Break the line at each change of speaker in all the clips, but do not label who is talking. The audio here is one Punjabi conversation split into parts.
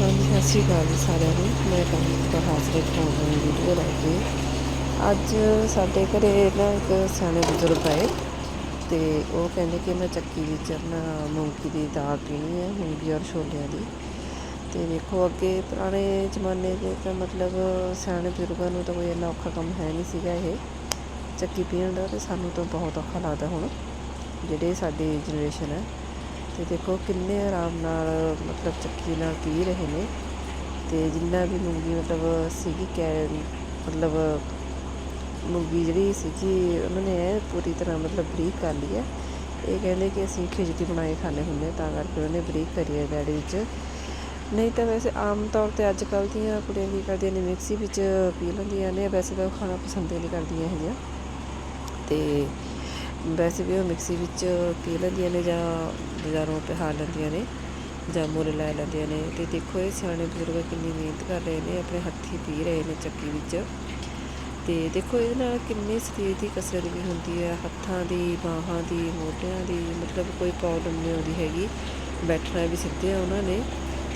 ਹਾਂਜੀ, ਸਤਿ ਸ਼੍ਰੀ ਅਕਾਲ ਜੀ ਸਾਰਿਆਂ ਨੂੰ। ਮੈਂ ਕਮਿਤਾ ਹਾਜ਼ਰ ਹਾਂ ਵੀਡੀਓ ਲੈ ਕੇ ਅੱਜ ਸਾਡੇ ਘਰੇ ਨਾ ਇੱਕ ਸਿਆਣੇ ਬਜ਼ੁਰਗ ਆਏ ਤੇ ਉਹ ਕਹਿੰਦੇ ਕਿ ਮੈਂ ਚੱਕੀ ਵਿੱਚ ਆਪਣਾ ਮੂੰਗੀ ਦੀ ਦਾਲ ਪੀਣੀ ਹੈ, ਮੂੰਗੀ ਔਰ ਛੋਲਿਆਂ ਦੀ। ਤੇ ਦੇਖੋ ਅੱਗੇ ਪੁਰਾਣੇ ਜ਼ਮਾਨੇ ਦੇ ਤਾਂ ਮਤਲਬ ਸਿਆਣੇ ਬਜ਼ੁਰਗਾਂ ਨੂੰ ਤਾਂ ਕੋਈ ਇੰਨਾ ਔਖਾ ਕੰਮ ਹੈ ਨਹੀਂ ਸੀਗਾ ਇਹ। ਚੱਕੀ ਪੀਣ ਦਾ ਤੇ ਸਾਨੂੰ ਤਾਂ ਬਹੁਤ ਔਖਾ ਲੱਗਦਾ ਹੁਣ, ਜਿਹੜੇ ਸਾਡੀ ਜਨਰੇਸ਼ਨ ਹੈ। ਤੇ ਦੇਖੋ ਕਿੰਨੇ ਆਰਾਮ ਨਾਲ, ਮਤਲਬ ਚੱਕੀ ਨਾਲ ਪੀ ਰਹੇ ਨੇ। ਤੇ ਜਿੰਨਾ ਵੀ ਮੂੰਗੀ ਮਤਲਬ ਸੀਗੀ ਕੈ ਮਤਲਬ ਮੂੰਗੀ ਜਿਹੜੀ ਸੀਗੀ, ਉਹਨਾਂ ਨੇ ਪੂਰੀ ਤਰ੍ਹਾਂ ਮਤਲਬ ਬਰੀਕ ਕਰ ਲਈ ਹੈ। ਇਹ ਕਹਿੰਦੇ ਕਿ ਅਸੀਂ ਖਿਚੜੀ ਬਣਾਏ ਖਾਣੇ ਹੁੰਦੇ ਤਾਂ ਕਰਕੇ ਉਹਨੇ ਬਰੀਕ ਕਰੀ ਹੈ ਡੈਡੀ ਵਿੱਚ। ਨਹੀਂ ਤਾਂ ਵੈਸੇ ਆਮ ਤੌਰ ਤੇ ਅੱਜ ਕੱਲ੍ਹ ਦੀਆਂ ਕੁੜੀਆਂ ਕੀ ਕਰਦੀਆਂ ਨੇ, ਮਿਕਸੀ ਵਿੱਚ ਪੀ ਲੈਂਦੀਆਂ ਨੇ। ਵੈਸੇ ਤਾਂ ਉਹ ਖਾਣਾ ਪਸੰਦ ਹੀ ਨਹੀਂ ਕਰਦੀਆਂ ਇਹ ਜਿਹੀਆਂ ਤੇ ਵੈਸੇ ਵੀ ਉਹ ਮਿਕਸੀ ਵਿੱਚ ਪੀ ਲੈਂਦੀਆਂ ਨੇ ਜਾਂ ਬਾਜ਼ਾਰੋਂ ਪਿਹਾ ਲੈਂਦੀਆਂ ਨੇ ਜਾਂ ਮੁੱਲ ਲੈ ਲੈਂਦੀਆਂ ਨੇ। ਤੇ ਦੇਖੋ ਇਹ ਸਿਆਣੇ ਬਜ਼ੁਰਗ ਕਿੰਨੀ ਮਿਹਨਤ ਕਰ ਰਹੇ ਨੇ, ਆਪਣੇ ਹੱਥੀਂ ਪੀ ਰਹੇ ਨੇ ਚੱਕੀ ਵਿੱਚ। ਤੇ ਦੇਖੋ ਇਹਦੇ ਨਾਲ ਕਿੰਨੇ ਸਰੀਰ ਦੀ ਕਸਰਤ ਵੀ ਹੁੰਦੀ ਹੈ। ਹੱਥਾਂ ਦੀ, ਬਾਹਾਂ ਦੀ, ਮੋਢਿਆਂ ਦੀ ਮਤਲਬ ਕੋਈ ਪ੍ਰੋਬਲਮ ਨਹੀਂ ਆਉਂਦੀ ਹੈਗੀ। ਬੈਠਣਾ ਵੀ ਸਿੱਧੇ ਆ ਉਹਨਾਂ ਨੇ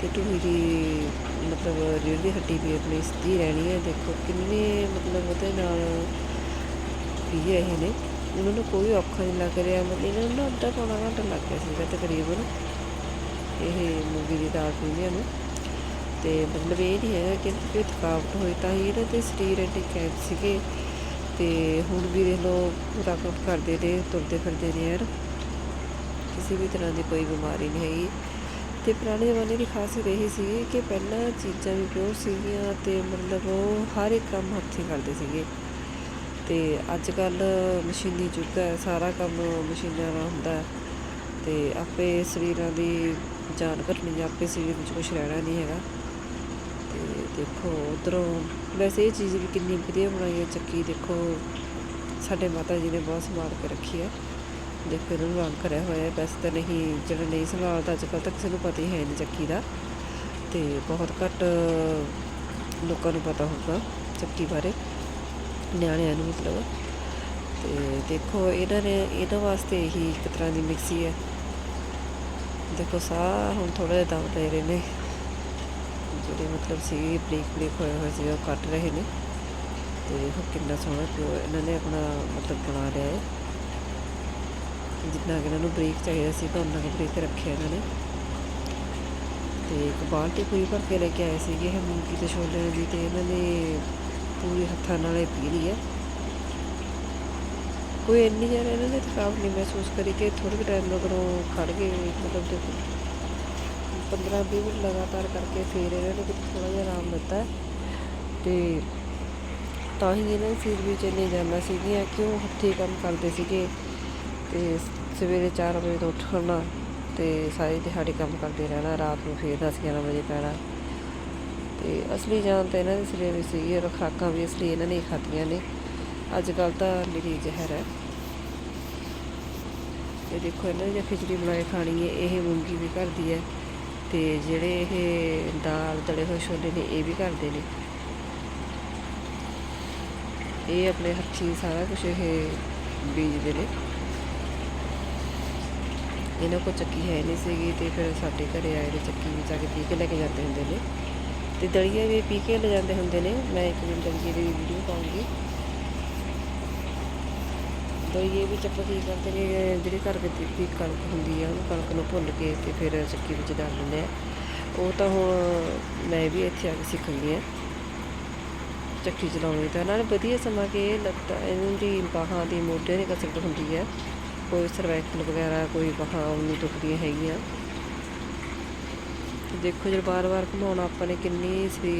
ਤੇ ਢੂਹੀ ਦੀ ਮਤਲਬ ਰੀੜ੍ਹ ਦੀ ਹੱਡੀ ਵੀ ਆਪਣੀ ਸਿੱਧੀ ਰਹਿਣੀ ਹੈ। ਦੇਖੋ ਕਿੰਨੇ ਮਤਲਬ ਉਹਦੇ ਨਾਲ ਪੀ ਰਹੇ ਨੇ। ਉਹਨਾਂ ਨੂੰ ਕੋਈ ਔਖਾ ਨਹੀਂ ਲੱਗ ਰਿਹਾ। ਮਤਲਬ ਇਹਨਾਂ ਨੂੰ ਨਾ ਅੱਧਾ ਪੌਣਾ ਘੰਟਾ ਲੱਗ ਗਿਆ ਸੀਗਾ ਤਕਰੀਬਨ ਇਹ ਮੂੰਗੀ ਦੀ ਦਾਤ ਪੀਂਦਿਆਂ ਨੂੰ ਤੇ ਮਤਲਬ ਇਹ ਨਹੀਂ ਹੈਗਾ ਕਿ ਕੋਈ ਥਕਾਵਟ ਹੋਈ ਤਾਂ ਹੀ ਇਹਨਾਂ ਦੇ ਸਰੀਰ ਐਡੇ ਕੈਂਟ ਸੀਗੇ। ਤੇ ਹੁਣ ਵੀ ਦੇਖ ਲਓ ਪੂਰਾ ਕੰਮ ਕਰਦੇ ਨੇ, ਤੁਰਦੇ ਫਿਰਦੇ ਨੇ ਯਾਰ। ਕਿਸੇ ਵੀ ਤਰ੍ਹਾਂ ਦੀ ਕੋਈ ਬਿਮਾਰੀ ਨਹੀਂ ਹੈਗੀ। ਤੇ ਪੁਰਾਣੇ ਜ਼ਮਾਨੇ ਦੀ ਖਾਸੀਅਤ ਇਹ ਸੀ ਕਿ ਪਹਿਲਾਂ ਚੀਜ਼ਾਂ ਵੀ ਪਿਓਰ ਸੀਗੀਆਂ ਤੇ ਮਤਲਬ ਉਹ ਹਰ ਇੱਕ ਕੰਮ ਹੱਥੀਂ ਕਰਦੇ ਸੀਗੇ। ਤੇ ਅੱਜ ਕੱਲ ਮਸ਼ੀਨੀ ਯੁੱਗ ਹੈ, ਸਾਰਾ ਕੰਮ ਮਸ਼ੀਨਾਂ ਨਾਲ ਹੁੰਦਾ ਹੈ ਤੇ ਆਪੇ ਸਰੀਰਾਂ ਦੀ ਜਾਨ ਘਟਣੀ ਆਪੇ ਸਰੀਰ ਵਿੱਚ ਕੁਝ ਰਹਿਣਾ ਨਹੀਂ ਹੈਗਾ। ਤੇ ਦੇਖੋ, ਉਧਰੋਂ ਵੈਸੇ ਇਹ ਚੀਜ਼ ਵੀ ਕਿੰਨੀ ਵਧੀਆ ਬਣਾਈ ਹੈ, ਚੱਕੀ ਦੇਖੋ, ਸਾਡੇ ਮਾਤਾ ਜੀ ਨੇ ਬਹੁਤ ਸੰਭਾਲ ਕੇ ਰੱਖੀ ਹੈ। ਦੇਖੋ, ਇਹਨਾਂ ਰੰਗ ਕਰਿਆ ਹੋਇਆ ਹੈ, ਵੈਸੇ ਤਾਂ ਨਹੀਂ, ਜਿਹੜਾ ਨਹੀਂ ਸੰਭਾਲਦਾ ਅੱਜ ਕੱਲ੍ਹ ਤਾਂ ਕਿਸੇ ਨੂੰ ਪਤਾ ਹੀ ਹੈ ਨਹੀਂ ਚੱਕੀ ਦਾ। ਤੇ ਬਹੁਤ ਘੱਟ ਲੋਕਾਂ ਨੂੰ ਪਤਾ ਹੋਊਗਾ ਚੱਕੀ ਬਾਰੇ। ਨਿਆਣਿਆਂ ਨੂੰ ਮਤਲਬ। ਤੇ ਦੇਖੋ, ਇਹਨਾਂ ਨੇ, ਇਹਨਾਂ ਵਾਸਤੇ ਹੀ ਇੱਕ ਤਰ੍ਹਾਂ ਦੀ ਮਿਕਸੀ ਹੈ। ਦੇਖੋ, ਸਾਹ ਹੁਣ ਥੋੜਾ ਜਿਹਾ ਦਮ ਦੇ ਰਹੇ ਨੇ। ਜਿਹੜੇ ਮਤਲਬ ਸੀ, ਬਰੀਕ ਬਰੀਕ ਹੋਏ ਹੋਏ ਸੀ, ਉਹ ਕੱਟ ਰਹੇ ਨੇ। ਤੇ ਦੇਖੋ, ਕਿੰਨਾ ਸੋਹਣਾ ਪਿਓ ਇਹਨਾਂ ਨੇ ਆਪਣਾ ਮਤਲਬ ਬਣਾ ਲਿਆ ਹੈ। ਜਿੰਨਾ ਕਿ ਇਹਨਾਂ ਨੂੰ ਬਰੀਕ ਚਾਹੀਦਾ ਸੀ, ਤਾਂ ਉਹਨਾਂ ਕੁ ਬਰੀਕ ਰੱਖਿਆ ਇਹਨਾਂ ਨੇ। ਤੇ ਇੱਕ ਬਾਲਟੀ ਪੂਰੀ ਭਰ ਕੇ ਲੈ ਕੇ ਆਏ ਸੀਗੇ ਇਹ ਮੂੰਗੀ ਤੇ ਛੋਲਿਆਂ ਦੀ, ਤੇ ਇਹਨਾਂ ਨੇ ਪੂਰੀ ਹੱਥਾਂ ਨਾਲ ਇਹ ਪੀ ਰਹੀ ਹੈ। ਕੋਈ ਇੰਨੀ ਜ਼ਿਆਦਾ ਇਹਨਾਂ ਨੇ ਥਕਾਵਟ ਨਹੀਂ ਮਹਿਸੂਸ ਕਰੀ ਕਿ ਥੋੜ੍ਹੇ ਕੁ ਟਾਈਮ ਮਗਰੋਂ ਖੜ ਗਏ, ਮਤਲਬ ਦੇਖੋ 15 20 ਮਿੰਟ ਲਗਾਤਾਰ ਕਰਕੇ ਫੇਰ ਇਹਨਾਂ ਨੇ ਕਿਤੇ ਥੋੜ੍ਹਾ ਜਿਹਾ ਆਰਾਮ ਦਿੱਤਾ ਹੈ। ਤੇ ਤਾਂ ਹੀ ਇਹਨਾਂ ਦੇ ਸਰੀਰ ਵਿੱਚ ਇੰਨੀ ਜਾਨਾਂ ਸੀਗੀਆਂ ਕਿਉਂ ਉਹ ਹੱਥੀਂ ਕੰਮ ਕਰਦੇ ਸੀਗੇ ਤੇ ਸਵੇਰੇ 4 ਵਜੇ ਤੋਂ ਉੱਠਣਾ ਤੇ ਸਾਰੀ ਦਿਹਾੜੀ ਕੰਮ ਕਰਦੇ ਰਹਿਣਾ, ਰਾਤ ਨੂੰ ਫਿਰ 10 11 ਵਜੇ ਪੈਣਾ। ਤੇ ਅਸਲੀ ਜਾਨ ਤਾਂ ਇਹਨਾਂ ਦੇ ਸਰੀਰ ਵਿੱਚ ਸੀਗੀ ਔਰ ਖੁਰਾਕਾਂ ਵੀ ਅਸਲੀ ਇਹਨਾਂ ਨੇ ਖਾਧੀਆਂ ਨੇ। ਅੱਜ ਕੱਲ੍ਹ ਤਾਂ ਨਿਰੀ ਜ਼ਹਿਰ ਹੈ। ਇਹ ਦੇਖੋ, ਇਹਨਾਂ ਨੇ ਜੇ ਖਿਚੜੀ ਬਣਾਏ ਖਾਣੀ ਹੈ, ਇਹ ਮੂੰਗੀ ਵੀ ਘਰ ਹੈ, ਤੇ ਜਿਹੜੇ ਇਹ ਦਾਲ ਤਲੇ ਹੋਏ ਛੋਲੇ ਨੇ, ਇਹ ਵੀ ਘਰ ਨੇ। ਇਹ ਆਪਣੇ ਹੱਥੀਂ ਸਾਰਾ ਕੁਝ ਇਹ ਬੀਜਦੇ ਨੇ। ਇਹਨਾਂ ਕੋਲ ਚੱਕੀ ਹੈ ਨਹੀਂ ਸੀਗੀ, ਤੇ ਫਿਰ ਸਾਡੇ ਘਰੇ ਆਏ ਨੇ ਚੱਕੀ ਵਿੱਚ ਜਾ ਕੇ ਪੀ ਕੇ ਲੈ ਕੇ ਜਾਂਦੇ ਹੁੰਦੇ ਨੇ। ਤੇ ਦਲੀਆ ਵੀ ਪੀ ਕੇ ਲੈ ਜਾਂਦੇ ਹੁੰਦੇ ਨੇ। ਮੈਂ ਇੱਕ ਦਿਨ ਦਲੀਏ ਦੀ ਵੀਡੀਓ ਪਾਉਂਗੀ। ਦਲੀਏ ਵਿੱਚ ਆਪਾਂ ਕੀ ਕਰਦੇ ਨੇ, ਜਿਹੜੀ ਘਰ ਵਿੱਚ ਦੀ ਕਣਕ ਹੁੰਦੀ ਆ ਉਹ ਕਣਕ ਨੂੰ ਭੁੰਨ ਕੇ ਤੇ ਫਿਰ ਚੱਕੀ ਵਿੱਚ ਡਾਲ ਦਿੰਦੇ ਆ। ਉਹ ਤਾਂ ਹੁਣ ਮੈਂ ਵੀ ਇੱਥੇ ਆ ਕੇ ਸਿੱਖ ਗਈ ਆ। ਚੱਕੀ ਚਲਾਉਣੀ ਤਾਂ ਨਾਲ ਵਧੀਆ ਸਮਾਂ ਕਿ ਲੱਤਾਂ, ਇਹਨਾਂ ਦੀ ਬਾਹਾਂ ਦੀ ਮੋਢੇ ਦੀ ਕਸਰਤ ਹੁੰਦੀ ਹੈ ਕੋਈ ਸਰਵਾਈਕਲ ਵਗੈਰਾ, ਕੋਈ ਬਾਹਾਂ ਨਹੀਂ ਦੁਖਦੀਆਂ ਹੈਗੀਆਂ। ਦੇਖੋ ਜਦ ਬਾਰ-ਬਾਰ ਘੁਮਾਉਣਾ ਆਪਾਂ ਨੇ ਕਿੰਨੀ ਸਰੀ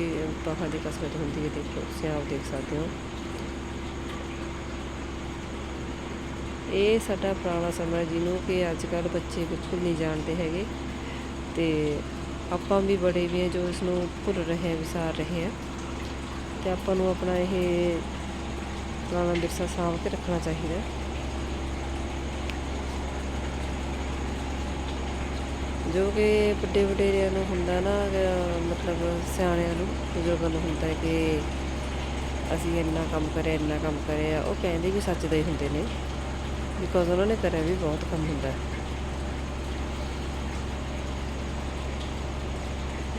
ਬਾਹਾਂ ਦੀ ਕਸਰਤ ਹੁੰਦੀ ਹੈ, ਦੇਖੋ, ਤੁਸੀਂ ਆਪ ਦੇਖ ਸਕਦੇ ਹੋ। ਇਹ ਸਾਡਾ ਪੁਰਾਣਾ ਸਮਾਂ ਜਿਹਨੂੰ ਕਿ ਅੱਜ ਕੱਲ੍ਹ ਬੱਚੇ ਬਿਲਕੁਲ ਨਹੀਂ ਜਾਣਦੇ ਹੈਗੇ ਤੇ ਆਪਾਂ ਵੀ ਬੜੇ ਵੀ ਜੋ ਇਸ ਨੂੰ ਭੁੱਲ ਰਹੇ ਹਾਂ, ਵਿਸਾਰ ਰਹੇ ਹਾਂ ਤੇ ਆਪਾਂ ਨੂੰ ਆਪਣਾ ਇਹ ਪੁਰਾਣਾ ਵਿਰਸਾ ਸਾਂਭ ਕੇ ਰੱਖਣਾ ਚਾਹੀਦਾ ਜੋ ਕਿ ਵੱਡੇ ਵਡੇਰਿਆਂ ਨੂੰ ਹੁੰਦਾ ਨਾ ਮਤਲਬ ਸਿਆਣਿਆਂ ਨੂੰ, ਬਜ਼ੁਰਗਾਂ ਨੂੰ ਹੁੰਦਾ ਹੈ ਕਿ ਅਸੀਂ ਇੰਨਾ ਕੰਮ ਕਰਿਆ, ਇੰਨਾ ਕੰਮ ਕਰਿਆ, ਉਹ ਕਹਿੰਦੇ ਵੀ ਸੱਚ ਦੇ ਹੀ ਹੁੰਦੇ ਨੇ ਬਿਕੋਜ਼ ਉਹਨਾਂ ਨੇ ਕਰਿਆ ਵੀ ਬਹੁਤ ਕੰਮ ਹੁੰਦਾ।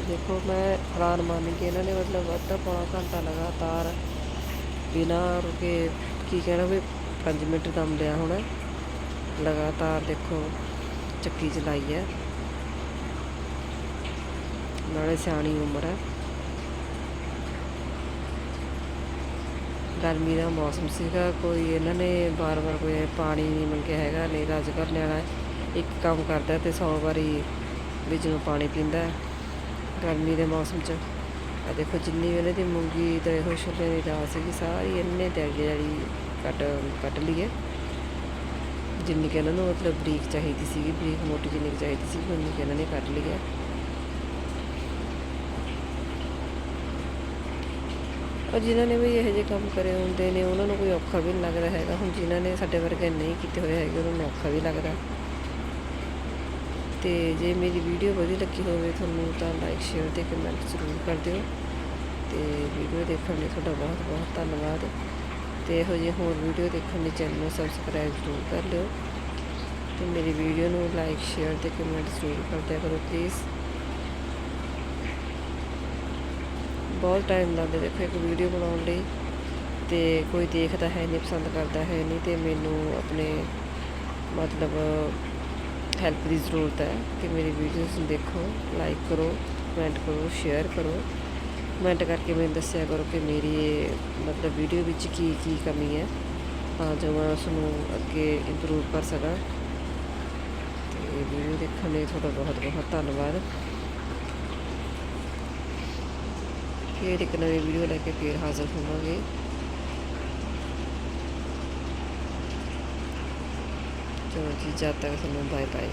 ਦੇਖੋ, ਮੈਂ ਹੈਰਾਨ ਮੰਨ ਕੇ ਇਹਨਾਂ ਨੇ ਮਤਲਬ ਅੱਧਾ ਪੌਣਾ ਘੰਟਾ ਲਗਾਤਾਰ ਬਿਨਾਂ ਰੁਕੇ ਕੀ ਕਹਿਣਾ ਵੀ 5 ਮਿੰਟ ਦਮ ਲਿਆ ਹੋਣਾ, ਲਗਾਤਾਰ ਦੇਖੋ, ਚੱਕੀ ਚਲਾਈ ਹੈ। ਨਾਲੇ ਸਿਆਣੀ ਉਮਰ ਹੈ। ਗਰਮੀ ਦਾ ਮੌਸਮ ਸੀਗਾ, ਕੋਈ ਇਹਨਾਂ ਨੇ ਬਾਰ-ਬਾਰ ਕੋਈ ਪਾਣੀ ਨਹੀਂ ਮੰਗਿਆ ਹੈਗਾ, ਨਹੀਂ ਤਾਂ ਅੱਜ ਕੱਲ੍ਹ ਨਿਆਣਾ ਇੱਕ ਕੰਮ ਕਰਦਾ ਤੇ 100 ਵਾਰੀ ਵਿੱਚ ਨੂੰ ਪਾਣੀ ਪੀਂਦਾ ਗਰਮੀ ਦੇ ਮੌਸਮ 'ਚ। ਆ ਦੇਖੋ ਜਿੰਨੀ ਵੀ ਇਹਨਾਂ ਦੀ ਮੂੰਗੀ ਤੇ ਇਹੋ ਛੋਲੇ ਦੀ ਦਾਲ ਸੀਗੀ, ਸਾਰੀ ਇਹਨੇ ਤੇ ਜਿਹੜੀ ਕੱਟ ਕੱਟ ਲਈ ਹੈ। ਜਿੰਨੀ ਕਿ ਇਹਨਾਂ ਨੂੰ ਮਤਲਬ ਬਰੀਕ ਚਾਹੀਦੀ ਸੀਗੀ, ਬਰੀਕ ਮੋਟੀ ਜਿੰਨੀ ਕੁ ਚਾਹੀਦੀ ਸੀ ਉਨੀ ਕੁ ਇਹਨਾਂ ਨੇ ਕੱਟ ਲਈ ਹੈ। ਪਰ ਜਿਨ੍ਹਾਂ ਨੇ ਵੀ ਇਹੋ ਜਿਹੇ ਕੰਮ ਕਰੇ ਹੁੰਦੇ ਨੇ, ਉਹਨਾਂ ਨੂੰ ਕੋਈ ਔਖਾ ਵੀ ਨਹੀਂ ਲੱਗਦਾ ਹੈਗਾ। ਹੁਣ ਜਿਨ੍ਹਾਂ ਨੇ ਸਾਡੇ ਵਰਗੇ ਨਹੀਂ ਕੀਤੇ ਹੋਏ ਹੈਗੇ, ਉਹਨਾਂ ਨੂੰ ਔਖਾ ਵੀ ਲੱਗਦਾ। ਤੇ ਜੇ ਮੇਰੀ ਵੀਡੀਓ ਵਧੀਆ ਲੱਗੀ ਹੋਵੇ ਤੁਹਾਨੂੰ, ਤਾਂ ਲਾਈਕ ਸ਼ੇਅਰ ਤੇ ਕਮੈਂਟ ਜ਼ਰੂਰ ਕਰ ਦਿਓ। ਤੇ ਵੀਡੀਓ ਦੇਖਣ ਲਈ ਤੁਹਾਡਾ ਬਹੁਤ ਬਹੁਤ ਧੰਨਵਾਦ। ਤੇ ਇਹੋ ਜਿਹੇ ਹੋਰ ਵੀਡੀਓ ਦੇਖਣ ਲਈ ਚੈਨਲ ਨੂੰ ਸਬਸਕ੍ਰਾਈਬ ਜ਼ਰੂਰ ਕਰ ਲਿਓ। ਤੇ ਮੇਰੀ ਵੀਡੀਓ ਨੂੰ ਲਾਈਕ ਸ਼ੇਅਰ ਤੇ ਕਮੈਂਟ ਜ਼ਰੂਰ ਕਰ ਦਿਆ ਕਰੋ ਪਲੀਜ਼ ਬਹੁਤ ਟਾਈਮ ਲੱਗਦਾ ਦੇਖੋ, ਇੱਕ ਵੀਡੀਓ ਬਣਾਉਣ ਲਈ ਤੇ ਕੋਈ ਦੇਖਦਾ ਹੈ ਨਹੀਂ, ਪਸੰਦ ਕਰਦਾ ਹੈ ਨਹੀਂ ਤੇ ਮੈਨੂੰ ਆਪਣੇ ਮਤਲਬ ਹੈਲਪ ਦੀ ਜ਼ਰੂਰਤ ਹੈ ਕਿ ਮੇਰੀ ਵੀਡੀਓਜ਼ ਨੂੰ ਦੇਖੋ ਲਾਈਕ ਕਰੋ ਕਮੈਂਟ ਕਰੋ ਸ਼ੇਅਰ ਕਰੋ। ਕਮੈਂਟ ਕਰਕੇ ਮੈਨੂੰ ਦੱਸਿਆ ਕਰੋ ਕਿ ਮੇਰੀ ਇਹ ਮਤਲਬ ਵੀਡੀਓ ਵਿੱਚ ਕੀ ਕੀ ਕਮੀ ਹੈ, ਤਾਂ ਜੋ ਮੈਂ ਉਸ ਨੂੰ ਅੱਗੇ ਇੰਪਰੂਵ ਕਰ ਸਕਾਂ। ਤੇ ਵੀਡੀਓ ਦੇਖਣ ਲਈ ਤੁਹਾਡਾ ਬਹੁਤ ਬਹੁਤ ਧੰਨਵਾਦ। ਫਿਰ ਇੱਕ ਨਵੀਂ ਵੀਡੀਓ ਲੈ ਕੇ ਫਿਰ ਹਾਜ਼ਰ ਹੋਵਾਂਗੇ। ਚਲੋ ਜੀ, ਜਦ ਤੱਕ ਤੁਹਾਨੂੰ ਬਾਏ ਬਾਏ